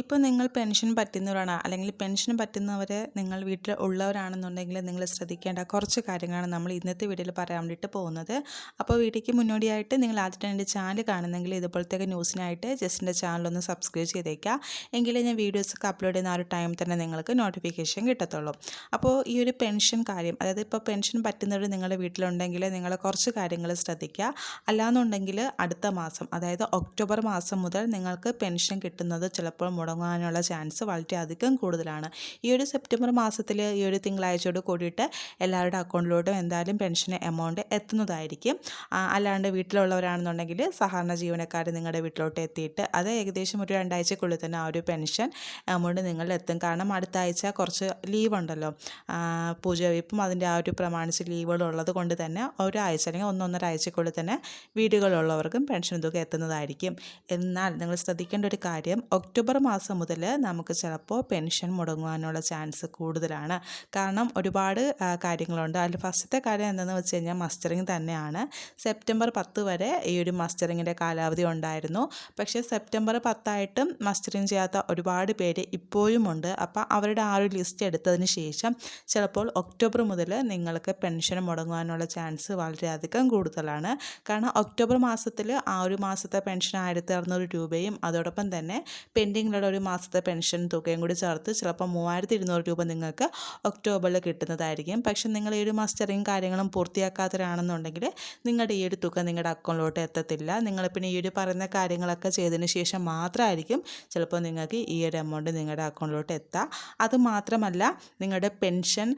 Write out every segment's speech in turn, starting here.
ഇപ്പോൾ നിങ്ങൾ പെൻഷൻ പറ്റുന്നവരാണ്. അല്ലെങ്കിൽ പെൻഷൻ പറ്റുന്നവർ നിങ്ങൾ വീട്ടിൽ ഉള്ളവരാണെന്നുണ്ടെങ്കിൽ നിങ്ങൾ ശ്രദ്ധിക്കേണ്ട കുറച്ച് കാര്യങ്ങളാണ് നമ്മൾ ഇന്നത്തെ വീഡിയോയിൽ പറയാൻ വേണ്ടിയിട്ട് പോകുന്നത്. അപ്പോൾ വീഡിയോയ്ക്ക് മുന്നോടിയായിട്ട് നിങ്ങൾ ആദ്യമായിട്ട് എന്റെ ചാനൽ കാണുന്നെങ്കിൽ ഇതുപോലത്തെ ന്യൂസിനായിട്ട് ജസ്റ്റ് ചാനൽ ഒന്ന് സബ്സ്ക്രൈബ് ചെയ്തേക്കുക. എങ്കിലേ ഞാൻ വീഡിയോസൊക്കെ അപ്ലോഡ് ചെയ്യുന്ന ആ ഒരു ടൈം തന്നെ നിങ്ങൾക്ക് നോട്ടിഫിക്കേഷൻ കിട്ടത്തുള്ളൂ. അപ്പോൾ ഈ ഒരു പെൻഷൻ കാര്യം അതായത് ഇപ്പോൾ പെൻഷൻ പറ്റുന്നവർ നിങ്ങളുടെ വീട്ടിലുണ്ടെങ്കിൽ നിങ്ങൾ കുറച്ച് കാര്യങ്ങൾ ശ്രദ്ധിക്കുക. അല്ലാന്നുണ്ടെങ്കിൽ അടുത്ത മാസം അതായത് ഒക്ടോബർ മാസം മുതൽ നിങ്ങൾക്ക് പെൻഷൻ കിട്ടുന്നത് ചിലപ്പോൾ മുടങ്ങാനുള്ള ചാൻസ് വളരെ അധികം കൂടുതലാണ്. ഈ ഒരു സെപ്റ്റംബർ മാസത്തിൽ ഈ ഒരു തിങ്കളാഴ്ചയോട് കൂടിയിട്ട് എല്ലാവരുടെ അക്കൗണ്ടിലോട്ടും എന്തായാലും പെൻഷൻ എമൗണ്ട് എത്തുന്നതായിരിക്കും. അല്ലാണ്ട് വീട്ടിലുള്ളവരാണെന്നുണ്ടെങ്കിൽ സഹകരണ ജീവനക്കാർ നിങ്ങളുടെ വീട്ടിലോട്ട് എത്തിയിട്ട് അത് ഏകദേശം ഒരു രണ്ടാഴ്ചക്കുള്ളിൽ തന്നെ ആ ഒരു പെൻഷൻ എമൗണ്ട് നിങ്ങൾ എത്തും. കാരണം അടുത്ത ആഴ്ച കുറച്ച് ലീവ് ഉണ്ടല്ലോ പൂജവയ്പ്പും അതിന്റെ ആ ഒരു പ്രമാണിച്ച് ലീവുകൾ ഉള്ളത് കൊണ്ട് തന്നെ ഒരാഴ്ച അല്ലെങ്കിൽ ഒന്നൊന്നര ആഴ്ചക്കുള്ളിൽ തന്നെ വീടുകളുള്ളവർക്കും പെൻഷൻ തുക എത്തുന്നതായിരിക്കും. എന്നാൽ നിങ്ങൾ ശ്രദ്ധിക്കേണ്ട ഒരു കാര്യം ഒക്ടോബർ മാസം മുതൽ നമുക്ക് ചിലപ്പോൾ പെൻഷൻ മുടങ്ങുവാനുള്ള ചാൻസ് കൂടുതലാണ്. കാരണം ഒരുപാട് കാര്യങ്ങളുണ്ട്. അതിൽ ഫസ്റ്റത്തെ കാര്യം എന്താണെന്ന് വെച്ച് കഴിഞ്ഞാൽ മസ്റ്ററിങ് തന്നെയാണ്. സെപ്റ്റംബർ പത്ത് വരെ ഈ ഒരു മസ്റ്ററിങ്ങിന്റെ കാലാവധി ഉണ്ടായിരുന്നു. പക്ഷേ സെപ്റ്റംബർ പത്തായിട്ടും മസ്റ്ററിങ് ചെയ്യാത്ത ഒരുപാട് പേര് ഇപ്പോഴുമുണ്ട് അപ്പോൾ അവരുടെ ആ ഒരു ലിസ്റ്റ് എടുത്തതിന് ശേഷം ചിലപ്പോൾ ഒക്ടോബർ മുതൽ നിങ്ങൾക്ക് പെൻഷൻ മുടങ്ങുവാനുള്ള ചാൻസ് വളരെയധികം കൂടുതലാണ്. കാരണം ഒക്ടോബർ മാസത്തിൽ ആ ഒരു മാസത്തെ പെൻഷൻ ആയിരത്തി അറുന്നൂറ് രൂപയും അതോടൊപ്പം തന്നെ പെൻഡിങ്ങിലുള്ള ഒരു മാസത്തെ പെൻഷൻ തുകയും കൂടി ചേർത്ത് ചിലപ്പോൾ മൂവായിരത്തി ഇരുന്നൂറ് രൂപ നിങ്ങൾക്ക് ഒക്ടോബറിൽ കിട്ടുന്നതായിരിക്കും. പക്ഷേ നിങ്ങൾ ഈ ഒരു മസ്റ്ററിങ് കാര്യങ്ങളും പൂർത്തിയാക്കാത്തവരാണെന്നുണ്ടെങ്കിൽ നിങ്ങളുടെ ഈ ഒരു തുക നിങ്ങളുടെ അക്കൗണ്ടിലോട്ട് എത്തത്തില്ല. നിങ്ങൾ പിന്നെ ഈ ഒരു പറയുന്ന കാര്യങ്ങളൊക്കെ ചെയ്തതിന് ശേഷം മാത്രമായിരിക്കും ചിലപ്പോൾ നിങ്ങൾക്ക് ഈ ഒരു എമൗണ്ട് നിങ്ങളുടെ അക്കൗണ്ടിലോട്ട് എത്താം. അത് മാത്രമല്ല നിങ്ങളുടെ പെൻഷൻ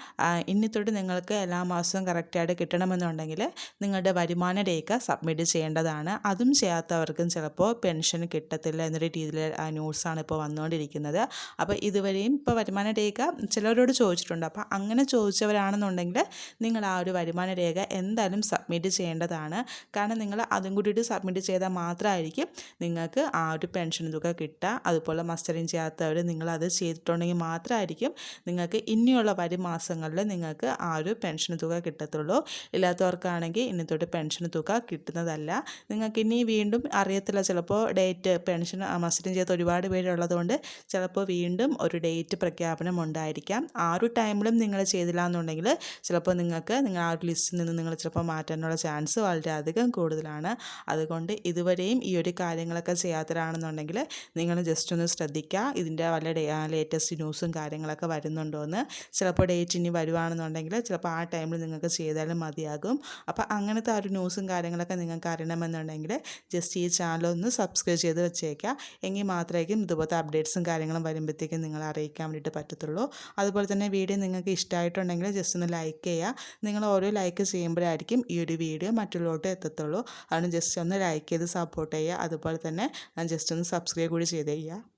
ഇനി തൊട്ട് നിങ്ങൾക്ക് എല്ലാ മാസവും കറക്റ്റായിട്ട് കിട്ടണമെന്നുണ്ടെങ്കിൽ നിങ്ങളുടെ വരുമാന രേഖ സബ്മിറ്റ് ചെയ്യേണ്ടതാണ്. അതും ചെയ്യാത്തവർക്കും ചിലപ്പോൾ പെൻഷൻ കിട്ടത്തില്ല എന്നൊരു രീതിയിൽ ന്യൂസാണ് ഇപ്പോൾ വന്നുകൊണ്ടിരിക്കുന്നത് അപ്പോൾ ഇതുവരെയും ഇപ്പോൾ വരുമാന രേഖ ചിലവരോട് ചോദിച്ചിട്ടുണ്ട്. അപ്പോൾ അങ്ങനെ ചോദിച്ചവരാണെന്നുണ്ടെങ്കിൽ നിങ്ങൾ ആ ഒരു വരുമാന രേഖ എന്തായാലും സബ്മിറ്റ് ചെയ്യേണ്ടതാണ്. കാരണം നിങ്ങൾ അതും കൂടിയിട്ട് സബ്മിറ്റ് ചെയ്താൽ മാത്രമായിരിക്കും നിങ്ങൾക്ക് ആ ഒരു പെൻഷൻ തുക കിട്ടുക. അതുപോലെ മസ്റ്ററിങ് ചെയ്യാത്തവർ നിങ്ങളത് ചെയ്തിട്ടുണ്ടെങ്കിൽ മാത്രമായിരിക്കും നിങ്ങൾക്ക് ഇനിയുള്ള വരും മാസങ്ങളിൽ നിങ്ങൾക്ക് ആ ഒരു പെൻഷൻ തുക കിട്ടത്തുള്ളൂ. ഇല്ലാത്തവർക്കാണെങ്കിൽ ഇനി തൊട്ട് പെൻഷൻ തുക കിട്ടുന്നതല്ല. നിങ്ങൾക്ക് ഇനി വീണ്ടും അറിയത്തില്ല. ചിലപ്പോൾ ഡേറ്റ് പെൻഷൻ മസ്റ്ററിങ് ചെയ്ത് ഒരുപാട് പേരുള്ളതുകൊണ്ട് ചിലപ്പോൾ വീണ്ടും ഒരു ഡേറ്റ് പ്രഖ്യാപനം ഉണ്ടായിരിക്കാം. ആ ഒരു ടൈമിലും നിങ്ങൾ ചെയ്തില്ല എന്നുണ്ടെങ്കിൽ ചിലപ്പോൾ നിങ്ങൾക്ക് നിങ്ങൾ ആ ഒരു ലിസ്റ്റിൽ നിന്ന് നിങ്ങൾ ചിലപ്പോൾ മാറ്റാനുള്ള ചാൻസ് വളരെയധികം കൂടുതലാണ്. അതുകൊണ്ട് ഇതുവരെയും ഈ ഒരു കാര്യങ്ങളൊക്കെ ചെയ്യാത്തവരാണെന്നുണ്ടെങ്കിൽ നിങ്ങൾ ജസ്റ്റ് ഒന്ന് ശ്രദ്ധിക്കുക. ഇതിന്റെ വല്ല ലേറ്റസ്റ്റ് ന്യൂസും കാര്യങ്ങളൊക്കെ വരുന്നുണ്ടോ എന്ന്. ചിലപ്പോൾ ഡേറ്റ് ഇനി വരുവാണെന്നുണ്ടെങ്കിൽ ചിലപ്പോൾ ആ ടൈമിൽ നിങ്ങൾക്ക് ചെയ്താലും മതിയാകും. അപ്പോൾ അങ്ങനത്തെ ആ ഒരു ന്യൂസും കാര്യങ്ങളൊക്കെ നിങ്ങൾക്ക് അറിയണമെന്നുണ്ടെങ്കിൽ ജസ്റ്റ് ഈ ചാനൽ ഒന്ന് സബ്സ്ക്രൈബ് ചെയ്ത് വെച്ചേക്കുക. എങ്കിൽ മാത്രമായിരിക്കും ഇതുപോലത്തെ അപ്ഡേറ്റ്സും കാര്യങ്ങളും വരുമ്പോഴത്തേക്കും നിങ്ങളെ അറിയിക്കാൻ വേണ്ടിയിട്ട് പറ്റത്തുള്ളൂ. അതുപോലെ തന്നെ വീഡിയോ നിങ്ങൾക്ക് ഇഷ്ടമായിട്ടുണ്ടെങ്കിൽ ജസ്റ്റ് ഒന്ന് ലൈക്ക് ചെയ്യുക. നിങ്ങൾ ഓരോ ലൈക്ക് ചെയ്യുമ്പോഴായിരിക്കും ഈ ഒരു വീഡിയോ മറ്റുള്ളവരോട്ട് എത്തത്തുള്ളൂ. അതുകൊണ്ട് ജസ്റ്റ് ഒന്ന് ലൈക്ക് ചെയ്ത് സപ്പോർട്ട് ചെയ്യുക. അതുപോലെ തന്നെ ജസ്റ്റ് ഒന്ന് സബ്സ്ക്രൈബ് കൂടി ചെയ്ത് ചെയ്യുക.